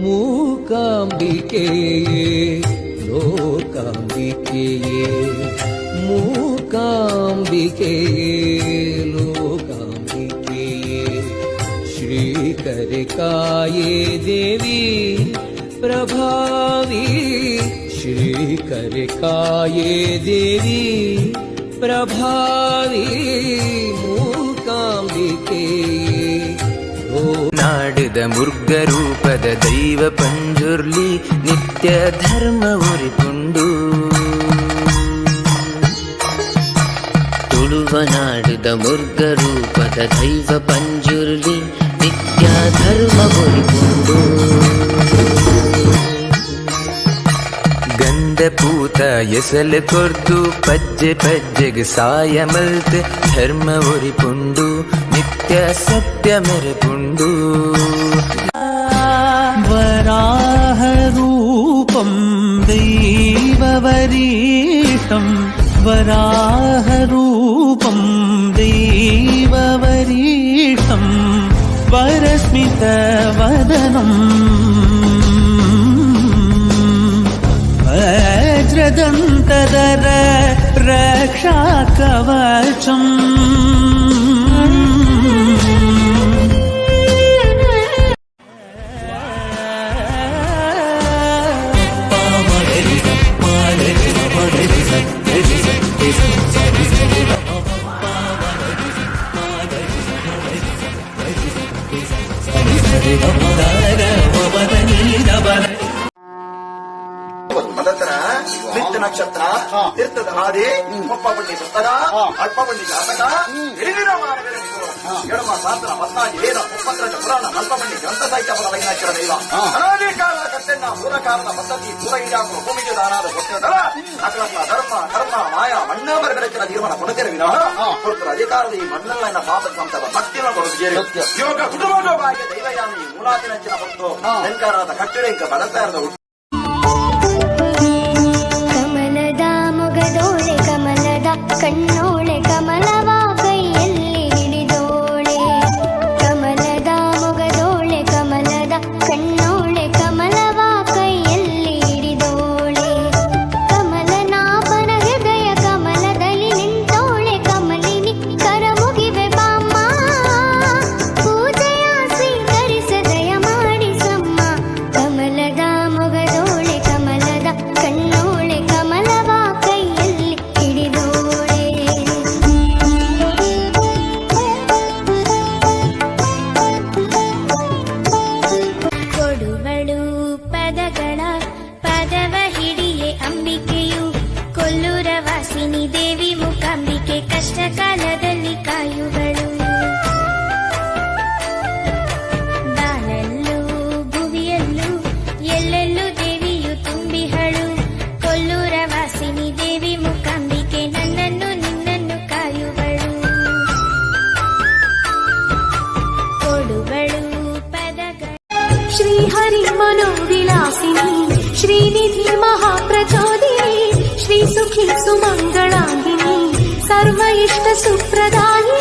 मूकाम्बिके लोकाे मूकाम्बिके लोकाे श्री देवी प्रभावी श्री देवी प्रभावी मूका ನಾಡಿದ ಮುರ್ಗರೂಪದ ದೈವ ಪಂಜುರ್ಲಿ ನಿತ್ಯ ಧರ್ಮ ಉರಿಕೊಂಡು ತುಳುವ ನಾಡಿದ ಮುರ್ಗರೂಪದ ದೈವ ಪಂಜುರ್ಲಿ ನಿತ್ಯ ಧರ್ಮ ಉರಿಕೊಂಡು ಪೂತ ಎಸಲು ಕೊರ್ದು ಪಜ್ಜೆ ಪಜ್ಜೆಗೆ ಸಾಯ ಮಲ್ತೆ ಧರ್ಮ ಉರಿಪುಂಡು ನಿತ್ಯ ಸತ್ಯ ಮೆರೆಪುಂಡು വരാഹരൂപം ദൈവവരീഷം വരസ്മിതവദനം വജ്രദന്തദര രക്ഷാകവചം ಮದತರ ನಿತ್ಯ ನಕ್ಷತ್ರ ತೀರ್ಥದ ಹಾದಿ ಮುಪ್ಪ ಬಡ್ಡಿ ಪುಸ್ತಕ ಅಲ್ಪ ಬಡ್ಡಿ ಜಾತಕ ಹಿರಿದಿನ ಮಾನವರ ನಿಗಮ. ಎಡಮ ಶಾಸ್ತ್ರ ಪದ್ಮಾಜಿ ವೇದ ಮುಪ್ಪತ್ರ ಪುರಾಣ ಅಲ್ಪ ಬಡ್ಡಿ ಗ್ರಂಥ ಸಾಹಿತ್ಯ ಪದ ಲಗ್ನಾಕ್ಷರ ದೈವ ಅನಾದಿ ಕಾಲದ ಕಟ್ಟೆನ್ನ ಮೂಲ ಕಾಲದ ಪದ್ಧತಿ ಪೂರ ಇಡಾಕು ಭೂಮಿಗೆ ದಾನಾದ ಕೊಟ್ಟದಲ್ಲ ಅಕ್ರಮ ಧರ್ಮ ಕರ್ಮ ಮಾಯ ಮಣ್ಣ ಬರಗಡಕ್ಕಿನ ತೀರ್ಮಾನ ಕೊಡುತ್ತಾರೆ ವಿನಃ ಕೊಡ್ತರ ಅಧಿಕಾರದ ಈ ಮಣ್ಣಲ್ಲ ಎನ್ನ ಪಾಪ ಸಂತದ ಭಕ್ತಿನ ಕೊಡುತ್ತೇವೆ ಯೋಗ ಕುಟುಂಬದ ಬಾಯಿಗೆ ದೈವಯಾನಿ ಮೂಲಾದಿನಂಚಿನ ಹೊತ್ತು ಅಲಂಕಾರದ ಕಟ್ಟಡ ಇಂಕ ಬಳಸ್ತಾ ಇರೋದು ಕಮಲದ ಮೊಗದೋಳೆ ಕಮಲದ ಕಣ್ಣೋಳೆ ಪದವ ಹಿಡಿಯೇ ಅಂಬಿಕೆಯು. ಕೊಲ್ಲೂರ ವಾಸಿನಿ ದೇವಿ ಮುಖಾಂಬಿಕೆ ಕಷ್ಟ ಕಾಲದಲ್ಲಿ ಕಾಯುಗಳು ಬಾಳಲ್ಲೂ ಭುವಿಯಲ್ಲೂ ಎಲ್ಲೆಲ್ಲೂ ದೇವಿಯು ತುಂಬಿಹಳು. ಕೊಲ್ಲೂರ ವಾಸಿನಿ ದೇವಿ ಮುಖಾಂಬಿಕೆ ನನ್ನನ್ನು ನಿನ್ನನ್ನು ಕಾಯುಗಳು ಕೊಡುಗಳು ಪದಗಳು ಶ್ರೀಹರಿ ಮನೋವಿಲಾಸಿನಿ श्रीनिधि महाप्रचोदिनी श्रीसुखी सुमङ्गलाङ्गिनी सर्व इष्ट सुप्रदाय